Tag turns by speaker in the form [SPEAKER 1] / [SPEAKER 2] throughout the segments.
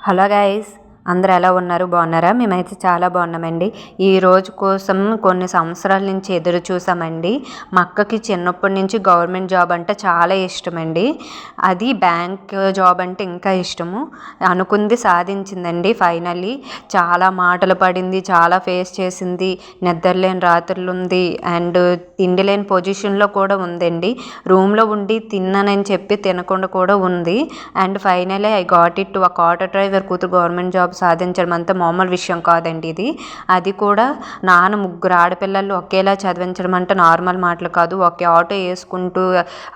[SPEAKER 1] Hello guys అందరూ ఎలా ఉన్నారు? బాగున్నారా? మేమైతే చాలా బాగున్నామండి. ఈ రోజు కోసం కొన్ని సంవత్సరాల నుంచి ఎదురు చూసామండి. మా అక్కకి చిన్నప్పటి నుంచి గవర్నమెంట్ జాబ్ అంటే చాలా ఇష్టమండి. అది బ్యాంక్ జాబ్ అంటే ఇంకా ఇష్టము. అనుకుంది సాధించిందండి ఫైనల్లీ చాలా మాటలు పడింది చాలా ఫేస్ చేసింది. నిద్రలేని రాత్రులు ఉంది అండ్ తిండి లేని పొజిషన్లో కూడా ఉందండి. రూమ్లో ఉండి తిన్నానని చెప్పి తినకుండా కూడా ఉంది. And finally I got it. ఒక ఆటో డ్రైవర్ కూతురు గవర్నమెంట్ జాబ్ సాధించడం అంత మామూలు విషయం కాదండి ఇది. అది కూడా నాన్న ముగ్గురు ఆడపిల్లలు ఒకేలా చదివించడం అంటే నార్మల్ మాటలు కాదు. ఒకే ఆటో వేసుకుంటూ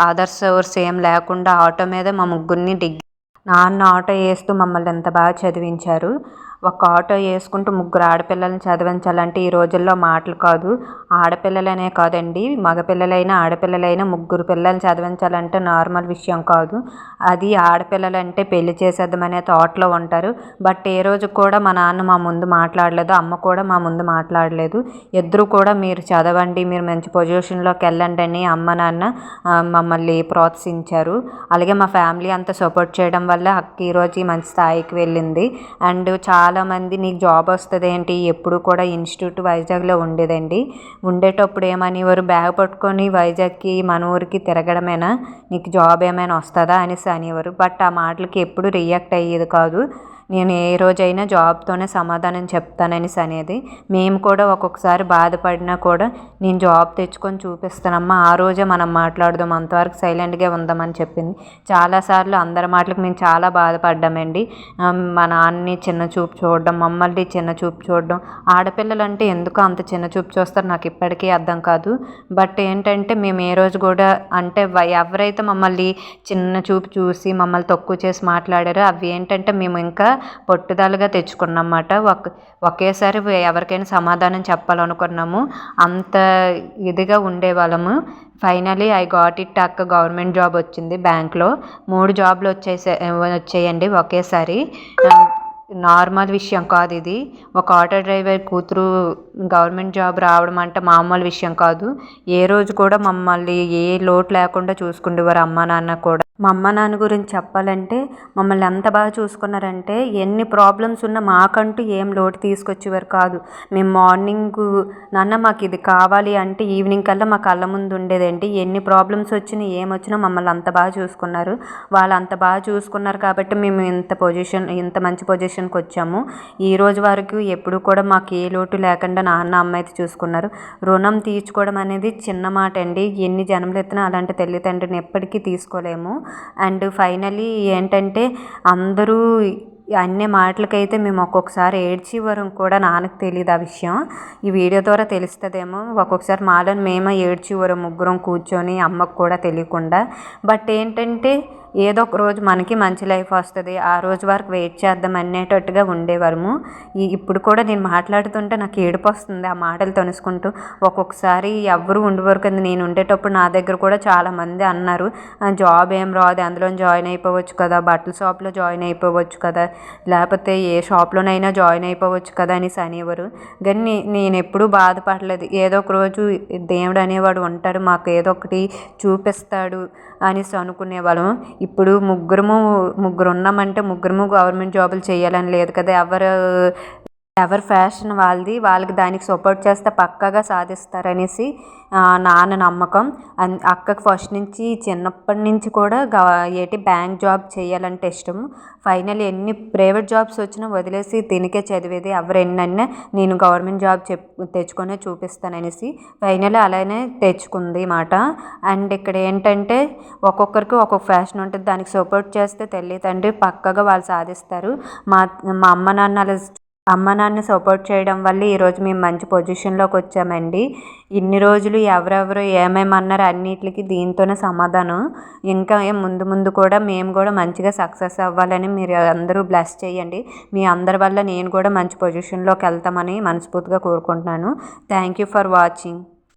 [SPEAKER 1] ఆదర్శ సోర్స్ ఏం లేకుండా ఆటో మీద మా ముగ్గురిని డిగ్రీ నాన్న ఆటో వేస్తూ మమ్మల్ని ఎంత బాగా చదివించారు. ఒక ఆటో వేసుకుంటూ ముగ్గురు ఆడపిల్లల్ని చదివించాలంటే ఈ రోజుల్లో మాటలు కాదు. ఆడపిల్లలనే కాదండి మగపిల్లలైనా ఆడపిల్లలైనా ముగ్గురు పిల్లల్ని చదివించాలంటే నార్మల్ విషయం కాదు. అది ఆడపిల్లలంటే పెళ్ళి చేసేద్దామనే థాట్లో ఉంటారు. బట్ ఏ రోజు కూడా మా నాన్న మా ముందు మాట్లాడలేదు అమ్మ కూడా మా ముందు మాట్లాడలేదు. ఇద్దరు కూడా మీరు చదవండి మీరు మంచి పొజిషన్లోకి వెళ్ళండి అని అమ్మ నాన్న మమ్మల్ని ప్రోత్సహించారు. అలాగే మా ఫ్యామిలీ అంతా సపోర్ట్ చేయడం వల్ల అక్క ఈరోజు మంచి స్థాయికి వెళ్ళింది. అండ్ చాలా చాలామంది నీకు జాబ్ వస్తుంది ఏంటి? ఎప్పుడు కూడా ఇన్స్టిట్యూట్ వైజాగ్లో ఉండేదండి. ఉండేటప్పుడు ఏమనేవారు? బ్యాగ్ పట్టుకొని వైజాగ్కి మన ఊరికి తిరగడమేనా? నీకు జాబ్ ఏమైనా వస్తుందా? అనేసి అనేవారు. బట్ ఆ మాటలకి ఎప్పుడు రియాక్ట్ అయ్యేది కాదు. నేను ఏ రోజైనా జాబ్తోనే సమాధానం చెప్తాననేసి అనేది మేము కూడా ఒక్కొక్కసారి బాధపడినా కూడా నేను జాబ్ తెచ్చుకొని చూపిస్తానమ్మా ఆ రోజే మనం మాట్లాడదాం అంతవరకు సైలెంట్గా ఉందామని చెప్పింది. చాలాసార్లు అందరి మాటలకు మేము చాలా బాధపడ్డామండి. మా నాన్నని చిన్న చూపు చూడడం మమ్మల్ని చిన్న చూపు చూడడం ఆడపిల్లలు అంటే ఎందుకు అంత చిన్న చూపు చూస్తారు నాకు ఇప్పటికీ అర్థం కాదు. బట్ ఏంటంటే మేము ఏ రోజు కూడా అంటే ఎవరైతే మమ్మల్ని చిన్న చూపు చూసి మమ్మల్ని తక్కువ చేసి మాట్లాడారో అవి ఏంటంటే మేము ఇంకా పట్టుదలగా తెచ్చుకున్నమాట ఒక ఒకేసారి ఎవరికైనా సమాధానం చెప్పాలనుకున్నాము. అంత ఇదిగా ఉండేవాళ్ళము. ఫైనలీ ఐ గాట్ ఇట్ అక్క గవర్నమెంట్ జాబ్ వచ్చింది బ్యాంక్లో. మూడు జాబ్లు వచ్చేసే వచ్చేయండి ఒకేసారి. నార్మల్ విషయం కాదు ఇది. ఒక ఆటో డ్రైవర్ కూతురు గవర్నమెంట్ జాబ్ రావడం అంటే మామూలు విషయం కాదు. ఏ రోజు కూడా మమ్మల్ని ఏ లోటు లేకుండా చూసుకుండేవారు అమ్మ నాన్న కూడా. మా అమ్మ నాన్న గురించి చెప్పాలంటే మమ్మల్ని ఎంత బాగా చూసుకున్నారంటే ఎన్ని ప్రాబ్లమ్స్ ఉన్నా మాకంటూ ఏం లోటు తీసుకొచ్చేవారు కాదు. మేము మార్నింగ్ నాన్న మాకు ఇది కావాలి అంటే ఈవినింగ్ కల్లా మా కళ్ళ ముందు ఉండేదండి ఎన్ని ప్రాబ్లమ్స్ వచ్చినా ఏమొచ్చినా మమ్మల్ని అంత బాగా చూసుకున్నారు. వాళ్ళు అంత బాగా చూసుకున్నారు కాబట్టి మేము ఇంత పొజిషన్ ఇంత మంచి పొజిషన్ పొజిషన్కి వచ్చాము. ఈ రోజు వరకు ఎప్పుడు కూడా మాకు ఏ లోటు లేకుండా నాన్న అమ్మ అయితే చూసుకున్నారు. రుణం తీర్చుకోవడం అనేది చిన్న మాట అండి. ఎన్ని జన్మలు ఎత్తినా అలాంటి తల్లిదండ్రిని ఎప్పటికీ తీసుకోలేము. అండ్ ఫైనలీ ఏంటంటే అందరూ అన్ని మాటలకైతే మేము ఒక్కొక్కసారి ఏడ్చివ్వరం కూడా నాన్నకు తెలియదు ఆ విషయం. ఈ వీడియో ద్వారా తెలుస్తుందేమో. ఒక్కొక్కసారి మాలను మేమే ఏడ్చివ్వరం ముగ్గురం కూర్చొని అమ్మకు కూడా తెలియకుండా. బట్ ఏంటంటే ఏదో ఒక రోజు మనకి మంచి లైఫ్ వస్తుంది. ఆ రోజు వరకు వెయిట్ చేద్దాం అనేటట్టుగా ఉండేవారము. ఇప్పుడు కూడా నేను మాట్లాడుతుంటే నాకు ఏడుపు వస్తుంది ఆ మాటలు తనుసుకుంటూ. ఒక్కొక్కసారి ఎవరు ఉండేవారు కదా నేను ఉండేటప్పుడు నా దగ్గర కూడా చాలామంది అన్నారు. జాబ్ ఏం రాదు అందులో జాయిన్ అయిపోవచ్చు కదా బట్టల షాప్లో జాయిన్ అయిపోవచ్చు కదా లేకపోతే ఏ షాప్లోనైనా జాయిన్ అయిపోవచ్చు కదా అనేసి అనేవారు. కానీ నేను ఎప్పుడూ బాధపడలేదు. ఏదో ఒక రోజు దేవుడు అనేవాడు ఉంటాడు మాకు ఏదో ఒకటి చూపిస్తాడు అనేసి అనుకునేవాళ్ళం ఇప్పుడు ముగ్గురము ముగ్గురు ఉన్నామంటే ముగ్గురము గవర్నమెంట్ జాబులు చేయాలని లేదు కదా. ఎవరు ఎవరి ఫ్యాషన్ వాళ్ళది వాళ్ళకి దానికి సపోర్ట్ చేస్తే పక్కాగా సాధిస్తారనేసి నాన్న నమ్మకం. అక్కకి ఫస్ట్ నుంచి చిన్నప్పటి నుంచి కూడా ఏటి బ్యాంక్ జాబ్ చేయాలంటే ఇష్టం ఫైనల్ ఎన్ని ప్రైవేట్ జాబ్స్ వచ్చినా వదిలేసి తినికే చదివేది ఎవరు ఎన్నన్నా నేను గవర్నమెంట్ జాబ్ చెప్ తెచ్చుకొనే చూపిస్తాననేసి ఫైనల్ అలానే తెచ్చుకుంది మాట. అండ్ ఇక్కడ ఏంటంటే ఒక్కొక్కరికి ఒక్కొక్క ఫ్యాషన్ ఉంటుంది. దానికి సపోర్ట్ చేస్తే తల్లి తండ్రి పక్కగా వాళ్ళు సాధిస్తారు. మా మా అమ్మ నాన్నల అమ్మ నాన్న సపోర్ట్ చేయడం వల్ల ఈరోజు మేము మంచి పొజిషన్లోకి వచ్చామండి. ఇన్ని రోజులు ఎవరెవరు ఏమేమి అన్నారు అన్నిటికి దీంతోనే సమాధానం. ఇంకా ముందు ముందు కూడా మేము కూడా మంచిగా సక్సెస్ అవ్వాలని మీరు అందరూ బ్లెస్ చేయండి. మీ అందరి వల్ల నేను కూడా మంచి పొజిషన్లోకి వెళ్తామని మనస్ఫూర్తిగా కోరుకుంటున్నాను. Thank you for watching